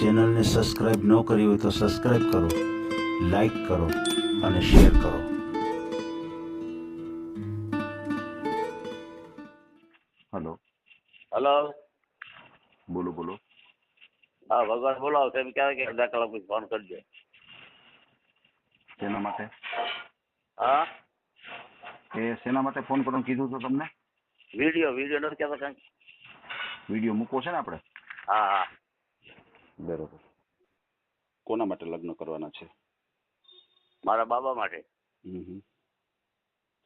ચેનલને સબસ્ક્રાઈબ ન કરી હોય તો સબસ્ક્રાઈબ કરો લાઈક કરો અને શેર કરો. હલો. હલો. બોલો બોલો. હા ભગવાન બોલાવો. તેમ ક્યારે કે અડધા કલાક પછી ફોન કરજો. શેના માટે? હા? એ શેના માટે ફોન કરવાનું કીધું તો તમને? વીડિયો વીડિયો નથી કહેતો કાંઈ. વીડિયો મૂકવો છે ને આપણે? હા હા. બરોબર. કોના માટે લગ્ન કરવાના છે? મારા બાબા માટે. હમ.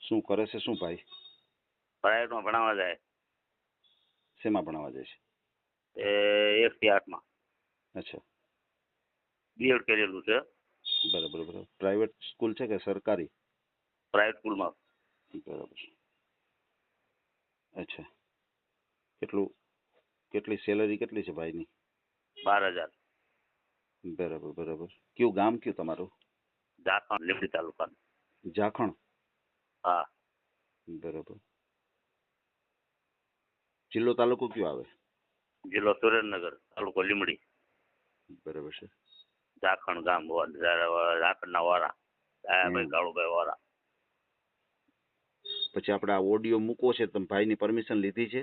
શું કરે છે શું ભાઈ? પ્રાઇવેટમાં ભણાવવા જાય. શેમાં ભણાવવા જાય છે? એ એક થી આઠમાં અચ્છા. બીએડ કરેલું છે. બરાબર બરાબર. પ્રાઇવેટ સ્કૂલ છે કે સરકારી? પ્રાઇવેટ સ્કૂલમાં. બરાબર. અચ્છા. કેટલું કેટલી સેલરી કેટલી છે ભાઈની? બાર હજાર. બરાબર બરાબર. કયું ગામ કયું તમારું? ઝારખંડ લીંબડી તાલુકાનું. જાખણ? હા. બરાબર. જિલ્લો તાલુકો કયો આવે? જિલ્લો સુરેન્દ્રનગર તાલુકો લીંબડી. બરાબર છે. ઝાખણ ગામ ઝારખંડના વારા. દયાભાઈ કાળુભાઈ વારા. પછી આપણે આ ઓડિયો મૂકવો છે તમે ભાઈની પરમિશન લીધી છે?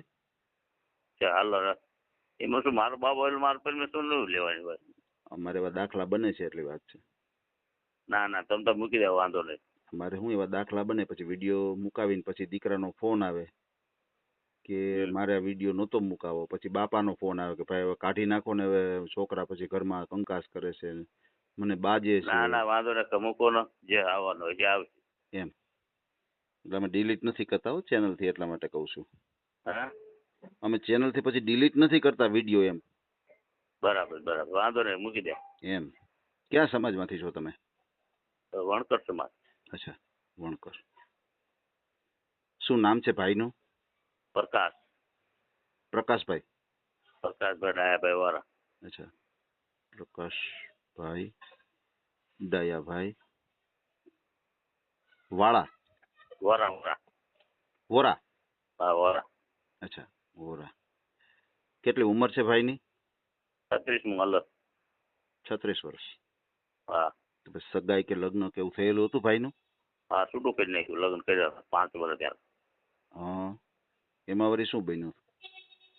કે હાલો એમાં શું મારો બાપ હોય મારે પરમિશન નહીં લેવાની વાત અમારે એવા દાખલા બને છે એટલી વાત છે. ના ના તમે તો મૂકી દેવા વાંધો નહીં. અમારે શું એવા દાખલા બને પછી વીડિયો મુકાવીને પછી દીકરાનો ફોન આવે કે મારે આ વીડિયો નહોતો મુકાવો. પછી બાપાનો ફોન આવે કે ભાઈ હવે કાઢી નાખો ને હવે છોકરા પછી ઘરમાં કંકાસ કરે છે મને બાજે છે. ના ના વાંધો નહીં મૂકો ને જે આવવાનો હોય જે આવશે એટલે અમે ડિલીટ નથી કરતા હો ચેનલથી એટલા માટે કહું છું. હા? અમે ચેનલથી પછી ડિલીટ નથી કરતા વીડિયો એમ. બરાબર બરાબર. વાંધો નહીં મૂકી દે. એમ. ક્યાં સમાજમાંથી છો તમે? વણકર સમાજ. અચ્છા વણકર. શું નામ છે ભાઈનું? પ્રકાશ. પ્રકાશભાઈ. પ્રકાશભાઈ ડાયાભાઈ વાળા અચ્છા. પ્રકાશભાઈ દયાભાઈ વાળા. વરા વરા. વોરા. હા વરા. અચ્છા. વોરા કેટલી ઉંમર છે ભાઈની? છત્રીસમું અલગ. છત્રીસ વર્ષ. હા. તો પછી સગાઈ કે લગ્ન કે એવું થયેલું હતું ભાઈનું? હા છૂટું કરી નાખ્યું. લગ્ન કર્યા પાંચ વર્ષ ત્યારે હા. એમાં વળી શું બન્યું?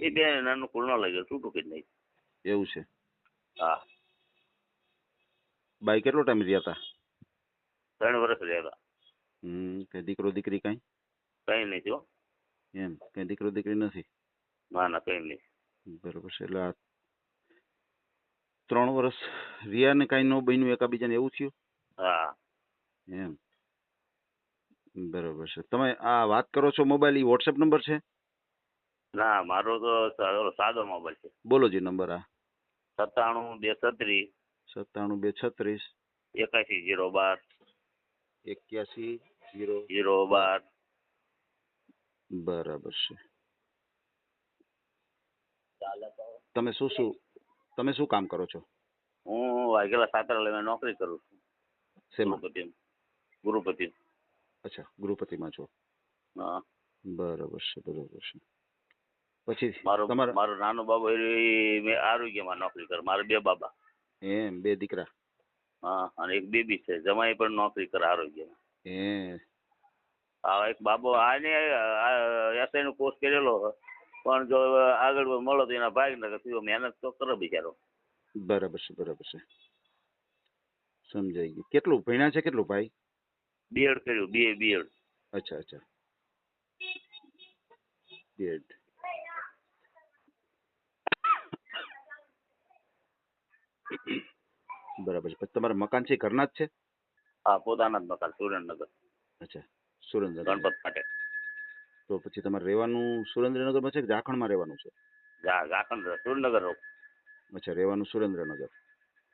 એ બે નાનું કુલ ન લાગ્યું છૂટું કરી નાખ્યું. એવું છે? હા. બાઈ કેટલો ટાઈમ રહ્યા હતા? ત્રણ વર્ષ રહ્યા હતા. હમ કઈ દીકરો દીકરી કઈ? કઈ નહીં જો એમ કઈ દીકરો દીકરી નથી? ના ના કઈ નહીં. બરોબર છે. એટલે આ ત્રણ વર્ષ રિયા ને કઈ ન બન્યું એકાબીજાને એવું થયું? હા. એમ. બરોબર છે. તમે આ વાત કરો છો મોબાઈલ ઈ વોટ્સએપ નંબર છે? ના મારો તો સાદો મોબાઈલ છે. બોલો જી નંબર આ. સત્તાણું બે છત્રીસ. સત્તાણું બે છત્રીસ. એકાશી જીરો બાર. એક્યાસી જીરો જીરો બાર. બરાબર છે. તમે શું શું તમે શું કામ કરો છો? હું વાઘેલા સાતરાલયમાં નોકરી કરું છું. શેમાં? ગુરુપતિ અચ્છા ગૃહપતિમાં છો. હા. બરાબર છે બરાબર છે. પછી મારો મારો નાનો બાબો એ મેં આરોગ્યમાં નોકરી કરે મારા બે બાબા. એમ બે દીકરા? હા અને એક બેબી છે જમાઈ પણ નોકરી કરે આરોગ્યમાં. એ હા એક બાબો આને એસઆઈ નો કોર્સ કરેલો. પણ જો આગળ મળો તો એના ભાગ ને તું મહેનત તો કરે બિચારો. બરાબર છે બરાબર છે. સમજાઈ ગયું. કેટલું ભણ્યા છે કેટલું ભાઈ? બીએડ કર્યું બીએ બીએડ અચ્છા અચ્છા. બીએડ બરાબર છે. પછી તમારા મકાન છે ઘરના જ છે? હા પોતાના જ મકાન સુરેન્દ્રનગર. અચ્છા સુરેન્દ્રનગર. ગણપત માટે. તો પછી તમારે રહેવાનું સુરેન્દ્રનગરમાં છે કે ઝાખણમાં રહેવાનું છે? જા સુરેન્દ્રનગર રહું. અચ્છા રહેવાનું સુરેન્દ્રનગર.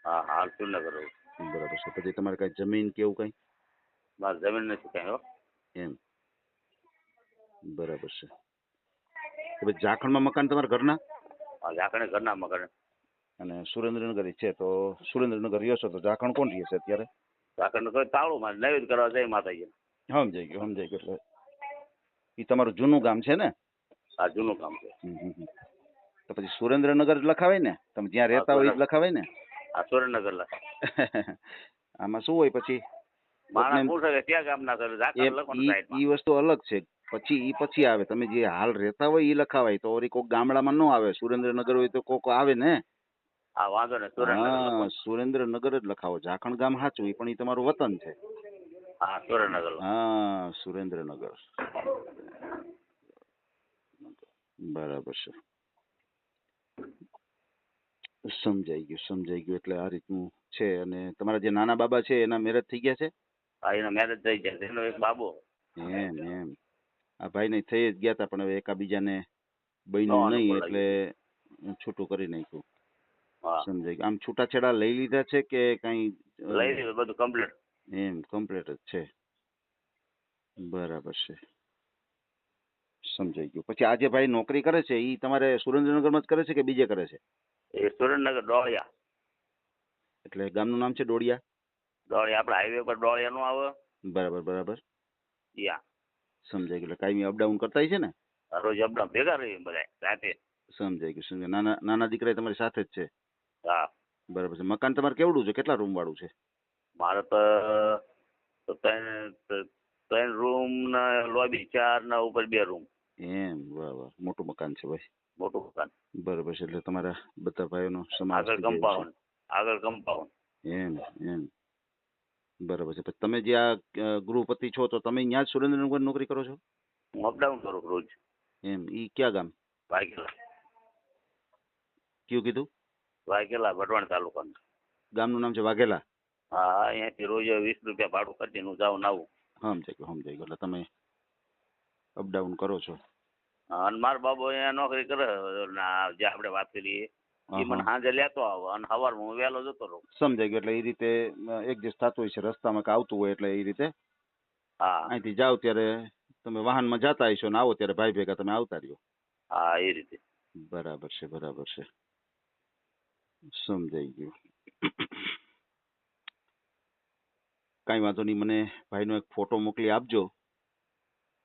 હા હાલ સુરેન્દ્રનગર રહું. બરાબર છે. પછી તમારે કાંઈ જમીન કે એવું કાંઈ? મારે જમીન નથી કાંઈ હો. એમ. બરાબર છે. તો પછી ઝાખણમાં મકાન તમારા ઘરના? હા ઝાકણે ઘરના મકાન. અને સુરેન્દ્રનગર ઈ છે તો સુરેન્દ્રનગર રહ્યો છો તો ઝાખણ કોણ રહે છે અત્યારે? ઝાખંડ કોઈ તાળું મારે નૈવેદ કરવા જાય માતાજી સમજાઈ ગયું સમજાઈ ગયું એટલે એ તમારું જૂનું ગામ છે ને? આ જૂનું ગામ છે. તો પછી સુરેન્દ્રનગર લખાવાય ને? તમે જ્યાં રહેતા હોય એ જ લખાવાય ને? આ સુરેન્દ્રનગર લખાય. આમાં શું હોય પછી? એ વસ્તુ અલગ છે. આવે. તમે જે હાલ રહેતા હોય એ લખાવાય. તો ઓરી કોક ગામડામાં ન આવે. સુરેન્દ્રનગર હોય તો કોક આવે ને? હા વાંધો ને સુરેન્દ્રનગર સુરેન્દ્રનગર જ લખાવો. ઝાખણ ગામ સાચું પણ એ તમારું વતન છે. હા સુરેન્દ્રનગર હા. સુરેન્દ્રનગર. બરાબર છે. સમજાઈ ગયું સમજાઈ ગયું એટલે આ રીતનું છે અને તમારા જે નાના બાબા છે એના મેરેજ થઈ ગયા છે? હા એનો મેરેજ થઈ ગયા છે. એનો એક બાબો. એમ એમ. આ ભાઈ ને થઈ જ ગયા હતા પણ હવે એકાબીજાને બહેનો નહીં એટલે છૂટું કરી નાખ્યું. સમજાઈ ગયું. આમ છૂટાછેડા લઈ લીધા છે કે કઈ લઈ લીધું બધું કમ્પ્લીટ એમ કમ્પ્લીટ જ છે. બરાબર છે. સમજાઈ ગયું. પછી આ જે ભાઈ નોકરી કરે છે એ તમારે સુરેન્દ્રનગરમાં જ કરે છે કે બીજે કરે છે? એ સુરેન્દ્રનગર ડોળિયા. એટલે ગામનું નામ છે ડોળિયા? ડોળિયા આપણે હાઈવે પર ડોળિયા નું આવે. બરાબર બરાબર. યા. સમજાઈ ગયું. એટલે કાયમી અપડાઉન કરતા છે ને? રોજ અપડાઉન ભેગા રહીએ બધા સાથે સમજાઈ ગયું. સમજાય નાના નાના દીકરા તમારી સાથે જ છે? હા. બરાબર છે. મકાન તમારે કેવડું છે? કેટલા રૂમ વાળું છે? મારે તો તો ત્રણ રૂમ ને લોબી ચાર ને ઉપર બે રૂમ એમ વાહ વાહ. મોટું મકાન છે ભાઈ. મોટું મકાન. બરોબર છે એટલે તમારા બધા ભાઈઓનો સમાજ આગળ કમ્પાઉન્ડ આગળ કમ્પાઉન્ડ એમ એમ. બરાબર છે. તમે જે આ ગૃહપતિ છો તો તમે અહીંયા જ સુરેન્દ્રનગર નોકરી કરો છો? હું અપડાઉન કરું રોજ. એમ ઈ ક્યાં ગામ? વાઘેલા કયું કીધું? વાઘેલા વઢવાણ તાલુકાનું. ગામનું નામ છે વાઘેલા? હા અહીંયાથી રોજ વીસ રૂપિયા ભાડું કરીને હું જાઉં ને આવું. સમજાઈ ગયું સમજાઈ ગયું એટલે તમે અપડાઉન કરો છો. હા, અને મારો બાબો અહીંયા નોકરી કરે. ના જે આપણે વાત કરીએ એ મને. સાંજે લેતો આવે. અને સવારમાં હું વહેલો જતો રહું. સમજાઈ ગયું. એટલે એ રીતે એડજસ્ટ થતું હોય છે રસ્તામાં કે આવતું હોય એટલે એ રીતે હા. અહીંથી જાઓ ત્યારે તમે વાહનમાં જતા હશો ને આવો ત્યારે ભાઈ ભેગા તમે આવતા રહ્યો. હા એ રીતે. બરાબર છે બરાબર છે. સમજાઈ ગયું. કાંઈ વાંધો નહીં મને ભાઈનો એક ફોટો મોકલી આપજો.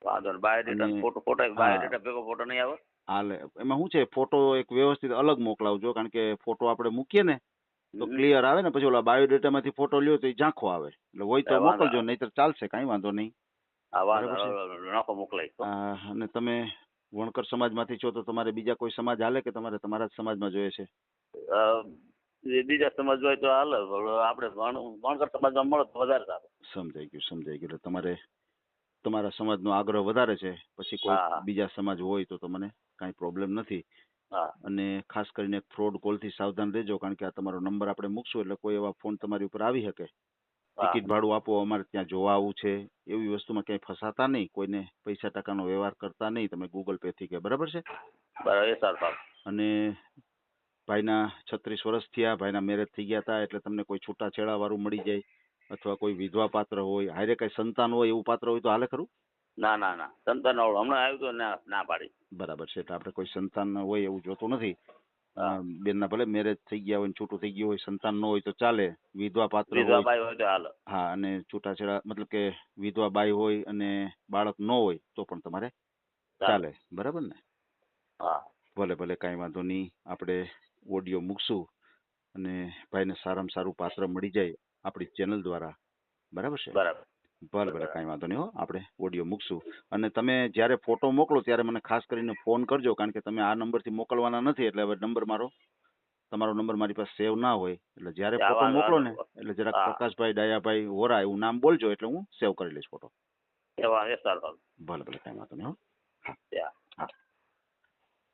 વાંધો નહીં બાયોડેટા ફોટો ફોટો. બાયોડેટા ભેગો ફોટો નહીં આવે? હાલે એમાં શું છે ફોટો એક વ્યવસ્થિત અલગ મોકલાવજો કારણ કે ફોટો આપણે મૂકીએ ને તો ક્લિયર આવે ને પછી ઓલા બાયોડેટામાંથી ફોટો લ્યો તો એ ઝાંખો આવે. એટલે હોય તો મોકલજો નહીતર ચાલશે કાંઈ વાંધો નહીં. અને તમે વણકર સમાજમાંથી છો તો તમારે બીજા કોઈ સમાજ હાલે કે તમારે તમારા જ સમાજમાં જોઈએ છે? એ બીજા સમાજ હોય તો હાલે આપણે વણ- વણકર સમાજમાં મળે તો વધારે સારું. સમજાઈ ગયું સમજાઈ ગયું. એટલે તમારે તમારા સમાજનો આગ્રહ વધારે છે. પછી કોઈ બીજા સમાજ હોય તો તમને કાંઈ પ્રોબ્લેમ નથી. અને ખાસ કરીને ફ્રોડ કોલથી સાવધાન રહેજો કારણ કે આ તમારો નંબર આપણે મૂકશું એટલે કોઈ એવા ફોન તમારી ઉપર આવી શકે. ટિકિટ ભાડું આપો અમારે ત્યાં જોવા આવવું છે. એવી વસ્તુમાં ક્યાંય ફસાતા નહીં કોઈને પૈસા ટકાનો વ્યવહાર કરતા નહીં. તમે ગૂગલ પે થી કે બરાબર છે? બરાબર એ સારું સારું. અને ભાઈના છત્રીસ વર્ષ થયા ભાઈના મેરેજ થઈ ગયા હતા એટલે તમને કોઈ છૂટાછેડા વાળું મળી જાય અથવા કોઈ વિધવા પાત્ર હોય હારે કઈ સંતાન હોય એવું પાત્ર હોય તો હાલે ખરું? ના ના ના સંતાન હમણાં આવ્યું તો ના ના પાડી. બરાબર છે એટલે આપણે કોઈ સંતાન હોય એવું જોતું નથી. બેનના ભલે મેરેજ થઈ ગયા હોય છૂટું થઈ ગયું હોય સંતાન ન હોય તો ચાલે વિધવા પાત્ર વિધવા બાઈ હોય તો હાલે. હા અને છૂટાછેડા મતલબ કે વિધવા બાઈ હોય અને બાળક ન હોય તો પણ તમારે ચાલે બરાબર ને? હા. ભલે ભલે કાંઈ વાંધો નહીં આપણે ઓડિયો મૂકશું અને ભાઈને સારામાં સારું પાત્ર મળી જાય આપણી ચેનલ દ્વારા. બરાબર છે? બરાબર. ભલે ભલે કાંઈ વાંધો નહીં હો આપણે ઓડિયો મૂકશું. અને તમે જ્યારે ફોટો મોકલો ત્યારે મને ખાસ કરીને ફોન કરજો કારણ કે તમે આ નંબરથી મોકલવાના નથી એટલે હવે નંબર મારો તમારો નંબર મારી પાસે સેવ ના હોય. એટલે જ્યારે ફોટો મોકલો ને એટલે જરાક હા. પ્રકાશભાઈ ડાયાભાઈ વોરા એવું નામ બોલજો એટલે હું સેવ કરી લઈશ ફોટો. ભલે ભલે કાંઈ વાંધો નહીં હો. Yeah.